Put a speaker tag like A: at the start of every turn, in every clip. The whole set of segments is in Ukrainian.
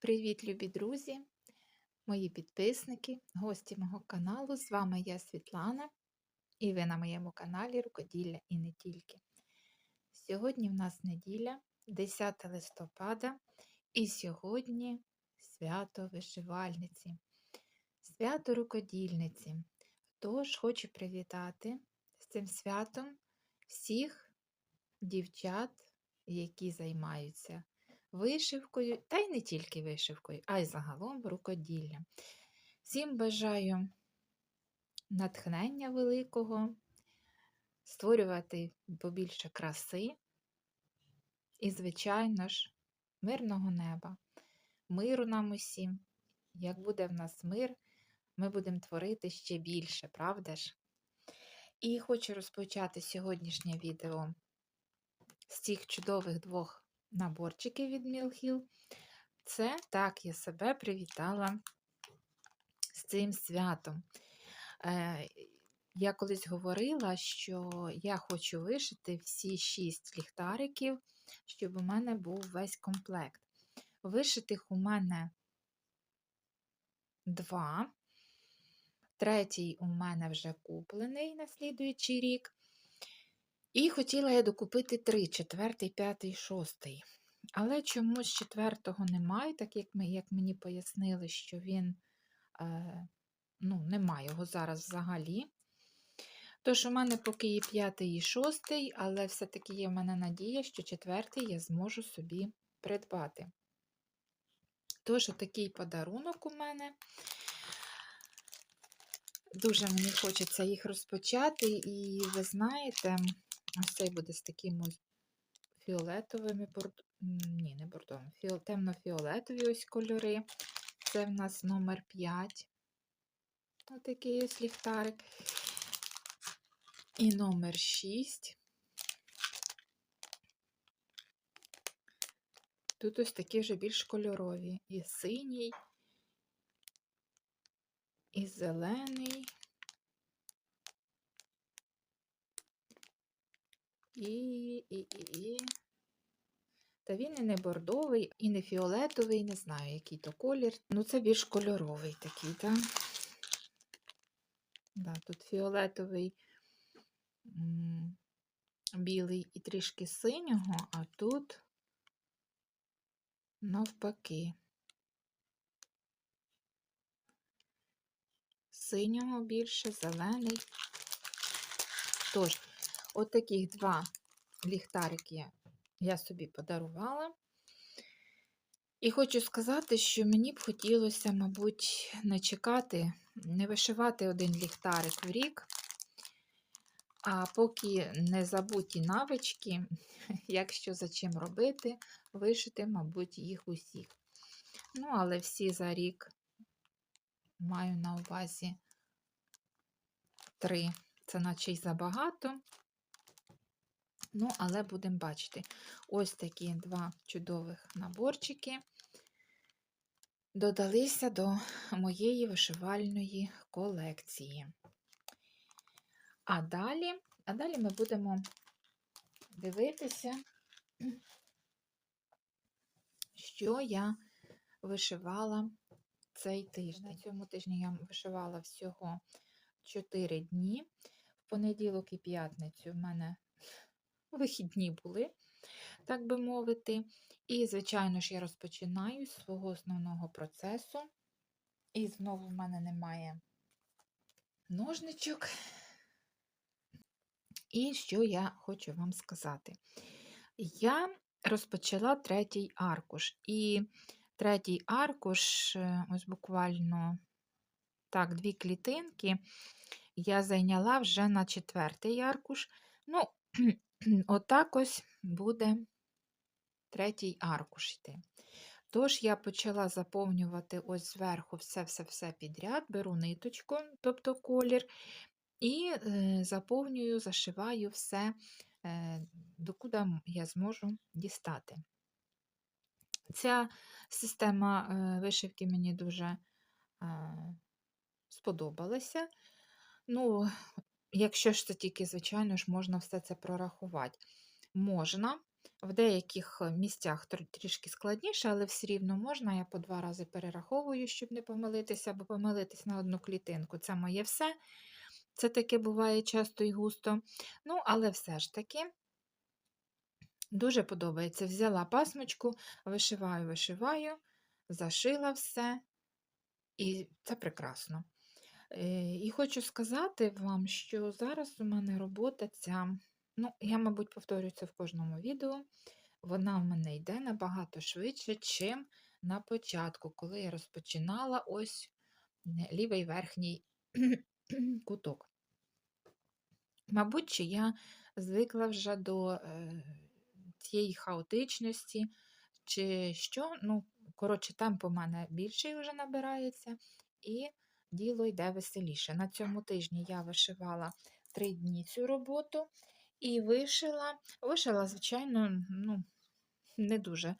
A: Привіт, любі друзі, мої підписники, гості мого каналу. З вами я Світлана, і ви на моєму каналі Рукоділля і не тільки. Сьогодні в нас неділя, 10 листопада, і сьогодні свято вишивальниці, свято рукодільниці. Тож хочу привітати з цим святом всіх дівчат, які займаються вишивкою, та й не тільки вишивкою, а й загалом рукоділлям. Всім бажаю натхнення великого, створювати побільше краси і, звичайно ж, мирного неба, миру нам усім. Як буде в нас мир, ми будемо творити ще більше, правда ж? І хочу розпочати сьогоднішнє відео з цих чудових двох наборчики від Мілхіл. Це так я себе привітала з цим святом. Е, Я колись говорила, що я хочу вишити всі шість ліхтариків, щоб у мене був весь комплект. Вишитих у мене два. Третій у мене вже куплений на слідуючий рік. І хотіла я докупити три: четвертий, п'ятий, шостий. Але чомусь четвертого немає, так як ми, як мені пояснили, що він е, ну, немає його зараз взагалі. Тож, у мене поки є п'ятий і шостий, але все-таки є в мене надія, що четвертий я зможу собі придбати. Тож, такий подарунок у мене. Дуже мені хочеться їх розпочати, і ви знаєте, ось цей буде з такими фіолетовими борд... Ні, не бордовими, фіол... темно-фіолетові ось кольори. Це в нас номер 5. Отакий ось ліхтарик. І номер 6. Тут ось такі вже більш кольорові. І синій, і зелений. І, і, і, і. Та він і не бордовий, і не фіолетовий, не знаю, який то колір. Ну, це більш кольоровий такий, так? Да, тут фіолетовий, білий і трішки синього, а тут навпаки. Синього більше, зелений. Тож, от два ліхтарики я собі подарувала. І хочу сказати, що мені б хотілося, мабуть, не чекати, не вишивати один ліхтарик в рік, а поки не забуті навички, якщо за чим робити, вишити, мабуть, їх усіх. Ну, але всі за рік маю на увазі три. Це наче й забагато. Ну, але будемо бачити. Ось такі два чудових наборчики додалися до моєї вишивальної колекції. А далі, а далі ми будемо дивитися, що я вишивала цей тиждень. На цьому тижні я вишивала всього 4 дні. В понеділок і п'ятницю в мене вихідні були, так би мовити. І, звичайно ж, я розпочинаю з свого основного процесу. І знову в мене немає ножничок. І що я хочу вам сказати? Я розпочала третій аркуш. І третій аркуш, е, ось буквально так, дві клітинки, я зайняла вже на четвертий аркуш. Ну, Отак ось буде третій аркуш йти. Тож я почала заповнювати ось зверху все-все-все підряд, беру ниточку, тобто колір, і е, заповнюю, зашиваю все, е, докуди я зможу дістати. Ця система е, вишивки мені дуже сподобалася. Ну, Якщо ж це тільки, звичайно ж, можна все це прорахувати. Можна, В деяких е, місцях трішки складніше, але все рівно можна. Я по два рази перераховую, щоб не помилитися, або помилитись на одну клітинку. Це моє все. Це таке буває часто і густо. Ну, але все ж таки дуже подобається. Взяла пасмочку, вишиваю, вишиваю, зашила все, і це прекрасно. Е, І хочу сказати вам, що зараз у мене робота ця, ну, я, мабуть, повторюю це в кожному відео. Вона в мене йде набагато швидше, чим на початку, коли я розпочинала ось е, лівий верхній куток. Мабуть, я звикла вже до е, цієї хаотичності, чи що. Ну, коротше, темп у мене більший вже набирається, і діло йде веселіше. На цьому тижні я вишивала три дні цю роботу і вишила. Вишила, звичайно, ну, не дуже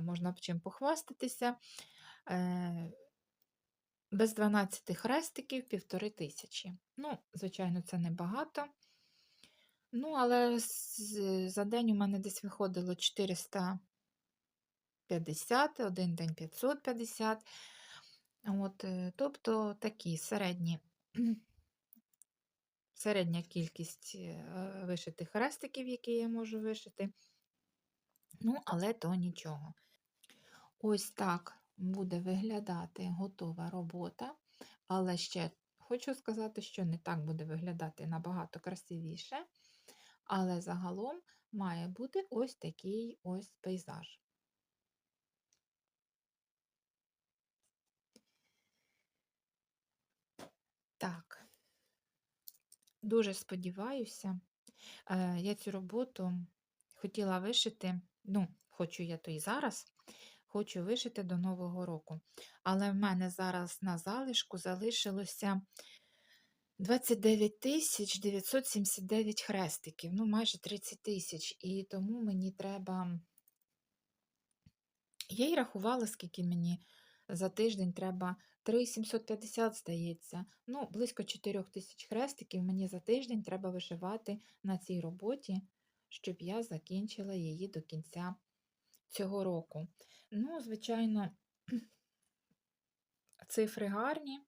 A: можна б чим похвастатися. Е, без 12 хрестиків півтори тисячі. Ну, звичайно, це небагато. Ну, але за день у мене десь виходило 450, один день 550. От, е, тобто такі середні, середня кількість е, вишитих хрестиків, які я можу вишити. Ну, але то нічого. Ось так буде виглядати готова робота. Але ще хочу сказати, що не так буде виглядати набагато красивіше. Але загалом має бути ось такий ось пейзаж. Так, дуже сподіваюся, е, я цю роботу хотіла вишити, ну, хочу я то і зараз, хочу вишити до Нового року. Але в мене зараз на залишку залишилося 29 тисяч 979 хрестиків, ну майже 30 тисяч. І тому мені треба. Я й рахувала, скільки мені за тиждень треба 3,750, здається. Ну, близько 4 тисяч хрестиків мені за тиждень треба вишивати на цій роботі, щоб я закінчила її до кінця цього року. Ну, звичайно, цифри гарні,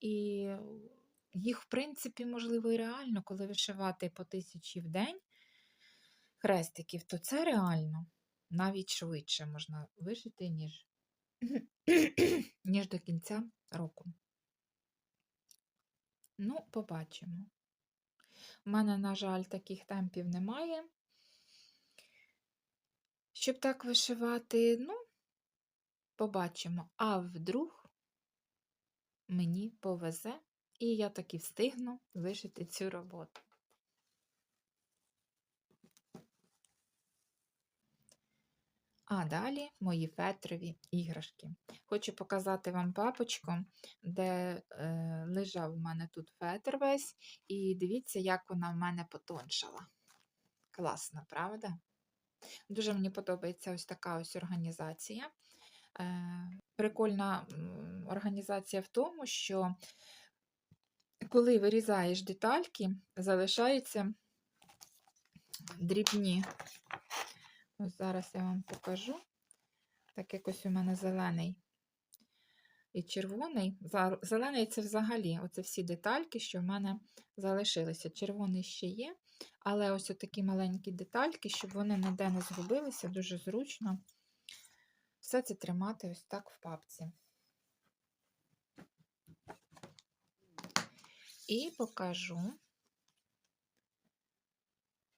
A: і їх, в принципі, можливо, і реально, коли вишивати по тисячі в день хрестиків, то це реально навіть швидше можна вишити, ніж, ніж до кінця року. Ну, побачимо. У мене, на жаль, таких темпів немає. Щоб так вишивати, ну, побачимо. А вдруг мені повезе, і я таки встигну вишити цю роботу. А далі мої фетрові іграшки. Хочу показати вам папочку, де е, лежав у мене тут фетр весь, і дивіться, як вона в мене потоншала. Класно, правда? Дуже мені подобається ось така ось організація. Е, Прикольна організація в тому, що коли вирізаєш детальки, залишаються дрібні. Ось зараз я вам покажу. Так якось у мене зелений і червоний. Зелений це взагалі оце всі детальки, що в мене залишилися. Червоний ще є, але ось такі маленькі детальки, щоб вони ніде не згубилися, дуже зручно. Все це тримати ось так в папці. І покажу,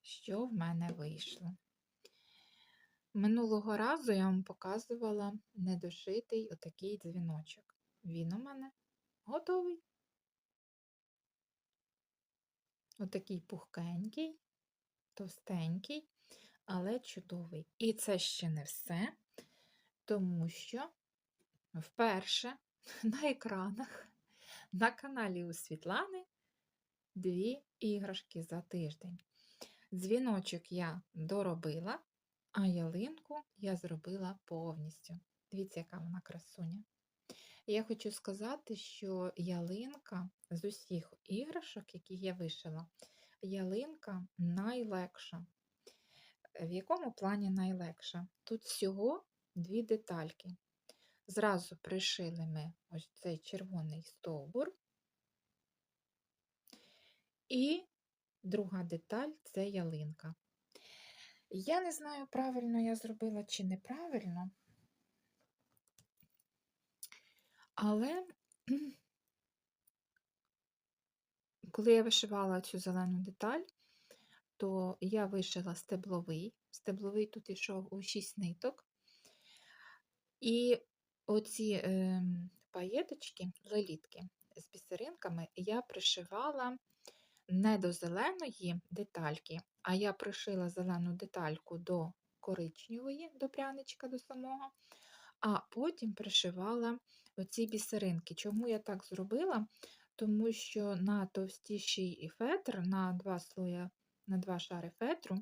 A: що в мене вийшло. Минулого разу я вам показувала недошитий отакий дзвіночок. Він у мене готовий. Отакий пухкенький, товстенький, але чудовий. І це ще не все, тому що вперше на екранах на каналі у Світлани дві іграшки за тиждень. Дзвіночок я доробила, а ялинку я зробила повністю. Дивіться, яка вона красуня. Я хочу сказати, що ялинка з усіх іграшок, які я вишила, ялинка найлегша. в якому плані найлегша? Тут всього дві детальки. Зразу пришили ми ось цей червоний стовбур. І друга деталь це ялинка. Я не знаю, правильно я зробила чи неправильно, але коли я вишивала цю зелену деталь, то я вишила стебловий. Стебловий тут йшов у 6 ниток. І оці е, паєточки, лелітки з бісеринками я пришивала не до зеленої детальки, а я пришила зелену детальку до коричневої, до пряничка до самого, а потім пришивала оці бісеринки. Чому я так зробила? Тому що на товстіший фетр, на два слоя, на два шари фетру,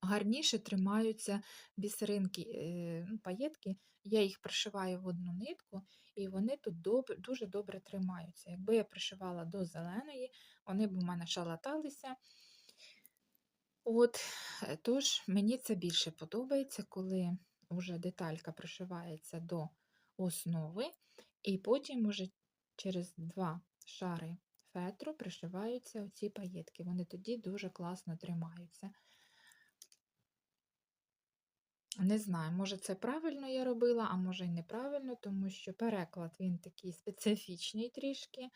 A: гарніше тримаються бісеринки, е, ну, паєтки, я їх пришиваю в одну нитку, і вони тут дуже добре тримаються. Якби я пришивала до зеленої, вони б у мене шалаталися. От, е, Тож, мені це більше подобається, коли вже деталька пришивається до основи, і потім уже через два шари фетру пришиваються ці паєтки. Вони тоді дуже класно тримаються. Не знаю, може це правильно я робила, а може й неправильно, тому що переклад він такий специфічний трішки.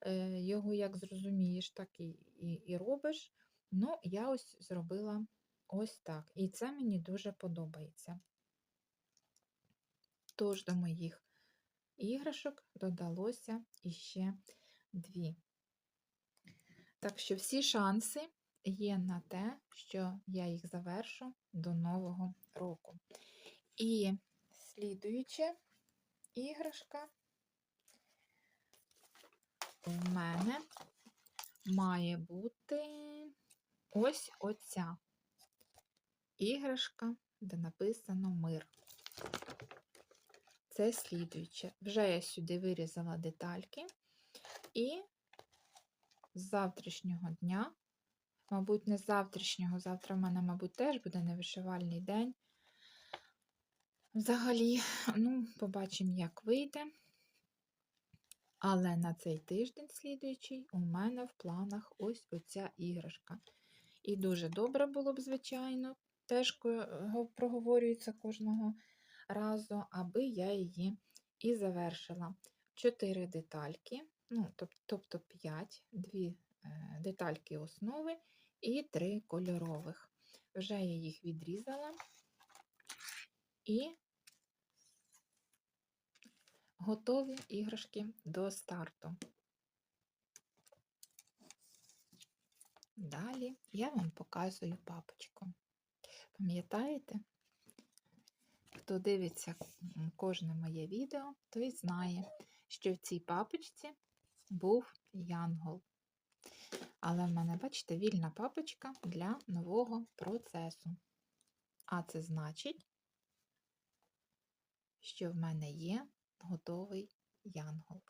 A: Е, Його як зрозумієш, так і, і, і робиш. Ну, я ось зробила ось так. І це мені дуже подобається. Тож до моїх іграшок додалося іще дві. Так що всі шанси є на те, що я їх завершу до Нового року. І слідуюча іграшка у мене має бути ось оця іграшка, де написано мир. Це слідуюче. Вже я сюди вирізала детальки, і з завтрашнього дня Мабуть, не з завтрашнього. Завтра в мене, мабуть, теж буде невишивальний день. Взагалі, ну, побачимо, як вийде. Але на цей тиждень слідуючий у мене в планах ось оця іграшка. І дуже добре було б, звичайно, теж проговорюється кожного разу, аби я її і завершила. Чотири детальки, ну, тобто 5, дві е, детальки основи і три кольорових. Вже я їх відрізала і готові іграшки до старту. Далі я вам показую папочку. Пам'ятаєте? Хто дивиться кожне моє відео, той знає, що в цій папочці був янгол. Але в мене, бачите, вільна папочка для нового процесу. А це значить, що в мене є готовий янгол.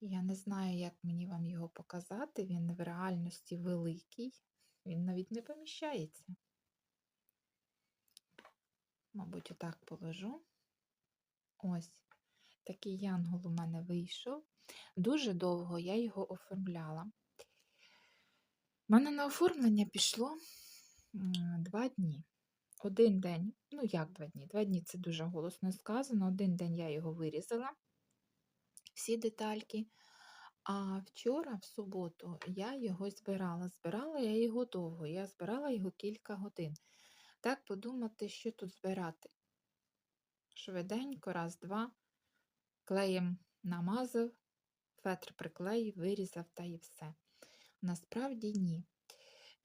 A: Я не знаю, як мені вам його показати, він в реальності великий, він навіть не поміщається. Мабуть, отак положу. Ось такий янгол у мене вийшов. Дуже довго я його оформляла. У мене на оформлення пішло два дні. Один день, ну як два дні? Два дні це дуже голосно сказано. Один день я його вирізала, всі детальки. А вчора, в суботу, я його збирала. Збирала я його довго, я збирала його кілька годин. Так подумати, що тут збирати. Швиденько, раз, два, клеєм намазав, фетр приклеїв, вирізав та і все. Насправді ні.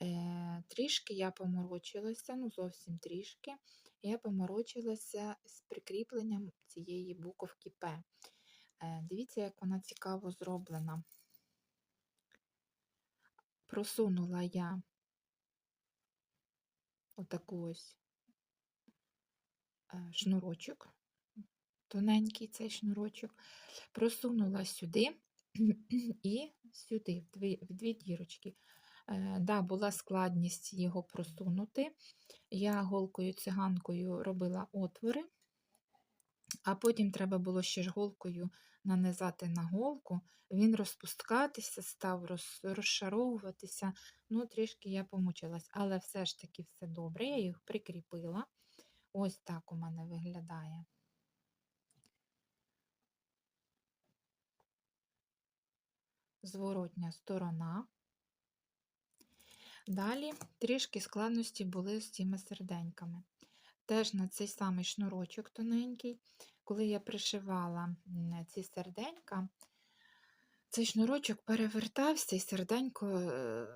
A: Е, Трішки я поморочилася, ну зовсім трішки, я поморочилася з прикріпленням цієї буковки П. Е, Дивіться, як вона цікаво зроблена. Просунула я отаку ось е, шнурочок, тоненький цей шнурочок, просунула сюди і сюди, в дві, в дві дірочки. Е, да, була складність його просунути. Я голкою циганкою робила отвори, а потім треба було ще ж голкою нанизати на голку. Він розпускатися став, роз, розшаровуватися. Ну, трішки я помучилась, але все ж таки все добре. Я їх прикріпила. Ось так у мене виглядає. Зворотня сторона. Далі трішки складності були з цими серденьками. Теж на цей самий шнурочок тоненький, коли я пришивала ці серденька, цей шнурочок перевертався і серденько, е,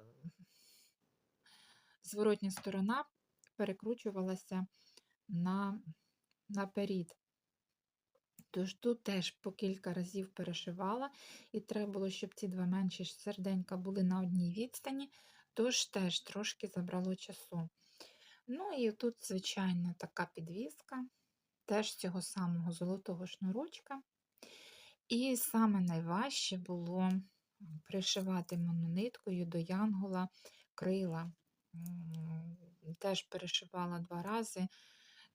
A: зворотня сторона перекручувалася на, наперед. Тож тут теж по кілька разів перешивала, і треба було, щоб ці два менші серденька були на одній відстані, тож теж трошки забрало часу. Ну і тут, звичайно, така підвіска, теж цього самого золотого шнурочка. І саме найважче було пришивати монониткою до янгола крила. Теж перешивала два рази,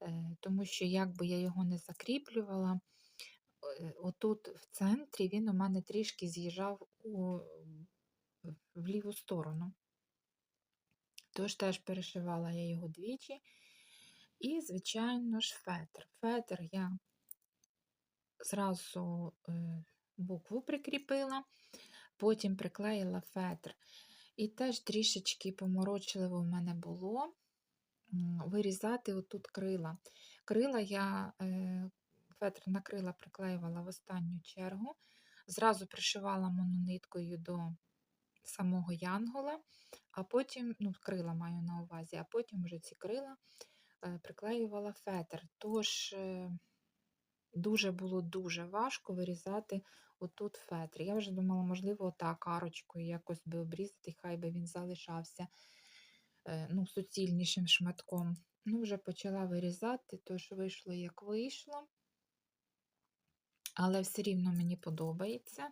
A: е, тому що, якби я його не закріплювала, е, отут в центрі він у мене трішки з'їжджав у, в ліву сторону. Тож теж перешивала я його двічі. І, звичайно ж, фетр. Фетр я зразу е, букву прикріпила, потім приклеїла фетр. І теж трішечки поморочливо в мене було вирізати отут крила. Крила я е, фетр на крила приклеювала в останню чергу, зразу пришивала монониткою до самого янгола, а потім, ну, крила маю на увазі, а потім вже ці крила е, приклеювала фетр. Тож е, дуже було дуже важко вирізати отут фетр. Я вже думала, можливо, отак арочкою якось би обрізати, хай би він залишався е, ну, суцільнішим шматком. Ну, вже почала вирізати, тож вийшло, як вийшло. Але все рівно мені подобається.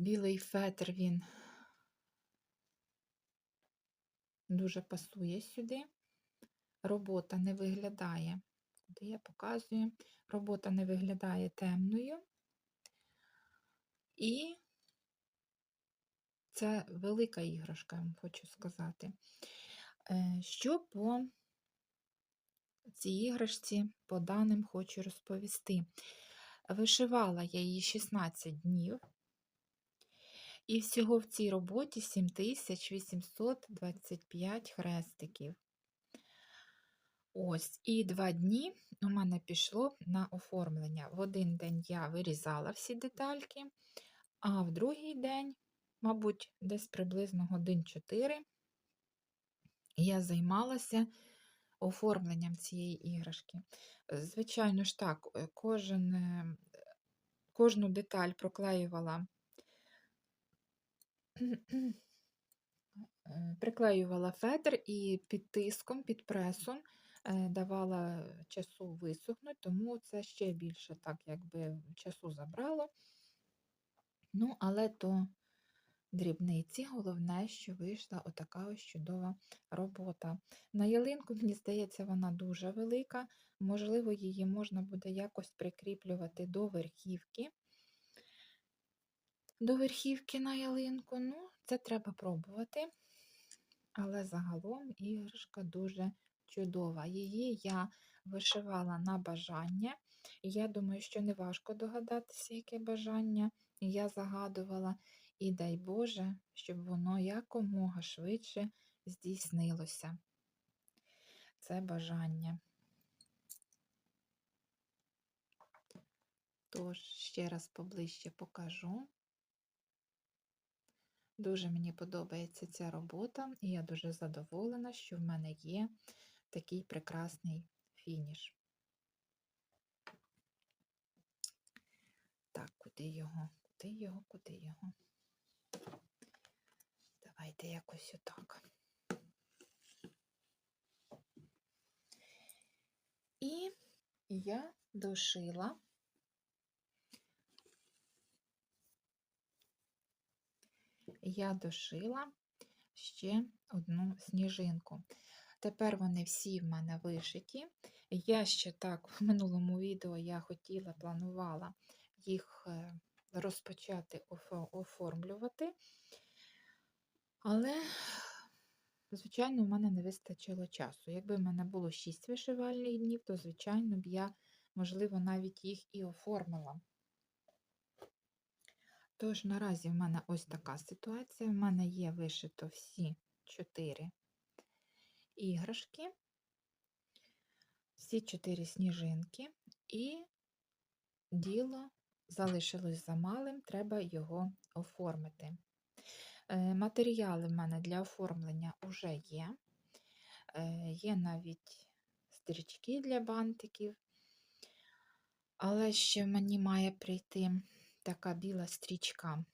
A: Білий фетр він дуже пасує сюди. Робота не виглядає, куди я показую, робота не виглядає темною. І це велика іграшка, я вам хочу сказати. Е, що по цій іграшці, по даним, хочу розповісти. Вишивала я її 16 днів. І всього в цій роботі 7825 хрестиків. Ось, і два дні у мене пішло на оформлення. В один день я вирізала всі детальки, а в другий день, мабуть, десь приблизно годин 4 я займалася оформленням цієї іграшки. Звичайно ж так, е, кожен, е, кожну деталь проклеювала приклеювала фетр і під тиском, під пресом е, давала часу висохнути, тому це ще більше так якби часу забрало. Ну, але то дрібниці, головне, що вийшла отака ось чудова робота. На ялинку, мені здається, вона дуже велика, можливо, її можна буде якось прикріплювати до верхівки до верхівки на ялинку. Ну, це треба пробувати. Але загалом іграшка дуже чудова. Її я вишивала на бажання. Я думаю, що не важко догадатися, яке бажання я загадувала. І дай Боже, щоб воно якомога швидше здійснилося. Це бажання. Тож, ще раз поближче покажу. Дуже мені подобається ця робота, і я дуже задоволена, що в мене є такий прекрасний фініш. Так, куди його, куди його, куди його? Давайте якось отак. І я дошила я дошила ще одну сніжинку. Тепер вони всі в мене вишиті. Я ще так в минулому відео я хотіла, планувала їх е, розпочати оформлювати, але, звичайно, в мене не вистачило часу. Якби в мене було 6 вишивальних днів, то, звичайно, б я, можливо, навіть їх і оформила. Тож, наразі в мене ось така ситуація. В мене є вишито всі 4 іграшки, всі 4 сніжинки, і діло залишилось за малим, треба його оформити. Е, Матеріали в мене для оформлення вже є. Е, Є навіть стрічки для бантиків, але ще мені має прийти така біла стрічка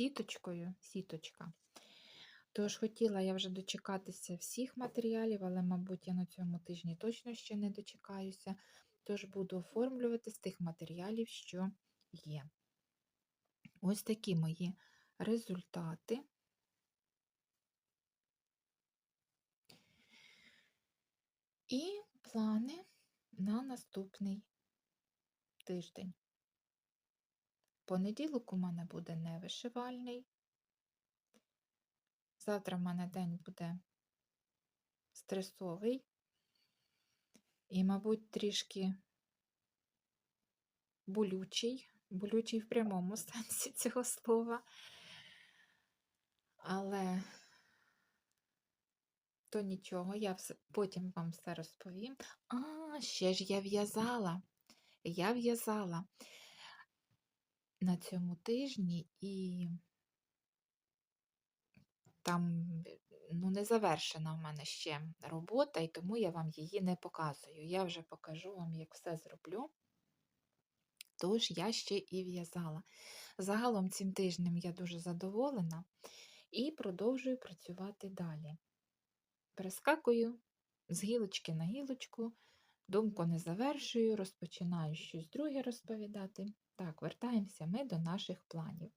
A: сіточкою, сіточка. Тож хотіла я вже дочекатися всіх матеріалів, але, мабуть, я на цьому тижні точно ще не дочекаюся. Тож буду оформлювати з тих матеріалів, що є. Ось такі мої результати. І плани на наступний тиждень. Понеділок у мене буде невишивальний. Завтра в мене день буде стресовий і, мабуть, трішки болючий, болючий в прямому сенсі цього слова. Але то нічого, я потім вам все розповім. А, ще ж я в'язала. Я в'язала на цьому тижні і там ну, не завершена в мене ще робота, і тому я вам її не показую. Я вже покажу вам, як все зроблю. Тож я ще і в'язала. Загалом цим тижнем я дуже задоволена і продовжую працювати далі. Перескакую з гілочки на гілочку, думку не завершую, розпочинаю щось друге розповідати. Так, вертаємося ми до наших планів.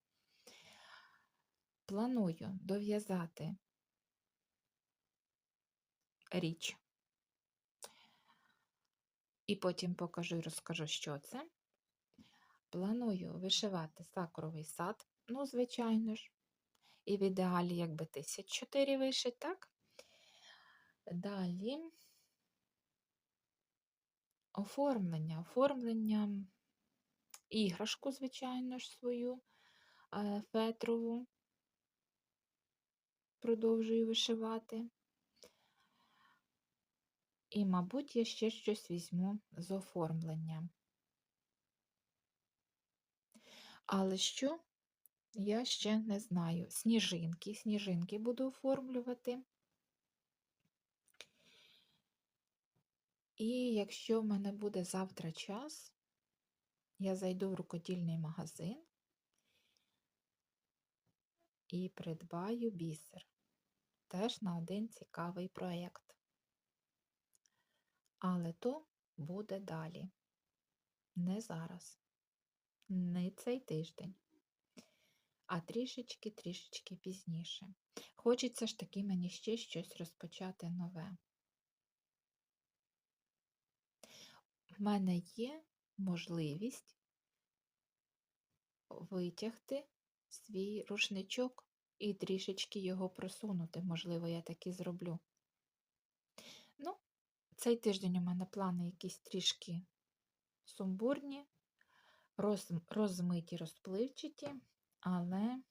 A: Планую дов'язати річ. І потім покажу і розкажу, що це. Планую вишивати сакровий сад, ну, звичайно ж. І в ідеалі, якби 1004 вишить, так? Далі оформлення. Оформлення іграшку, звичайно ж, свою е, фетрову. Продовжую вишивати. І, мабуть, я ще щось візьму з оформлення. Але що, я ще не знаю. Сніжинки, сніжинки буду оформлювати. І якщо в мене буде завтра час, я зайду в рукодільний магазин і придбаю бісер. Теж на один цікавий проєкт. Але то буде далі. Не зараз, не цей тиждень, а трішечки-трішечки пізніше. Хочеться ж таки мені ще щось розпочати нове. В мене є можливість витягти свій рушничок і трішечки його просунути. Можливо, я так і зроблю. Ну, цей тиждень у мене плани якісь трішки сумбурні, роз, розмиті, розпливчаті, але,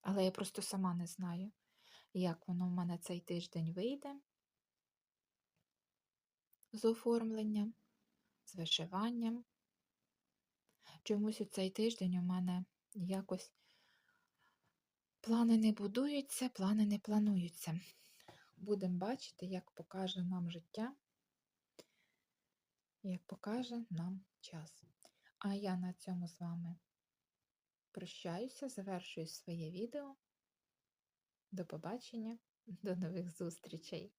A: але я просто сама не знаю, як воно в мене цей тиждень вийде з оформленням, з вишиванням. Чомусь у цей тиждень у мене якось плани не будуються, плани не плануються. Будемо бачити, як покаже нам життя, як покаже нам час. А я на цьому з вами прощаюся, завершую своє відео. До побачення, до нових зустрічей!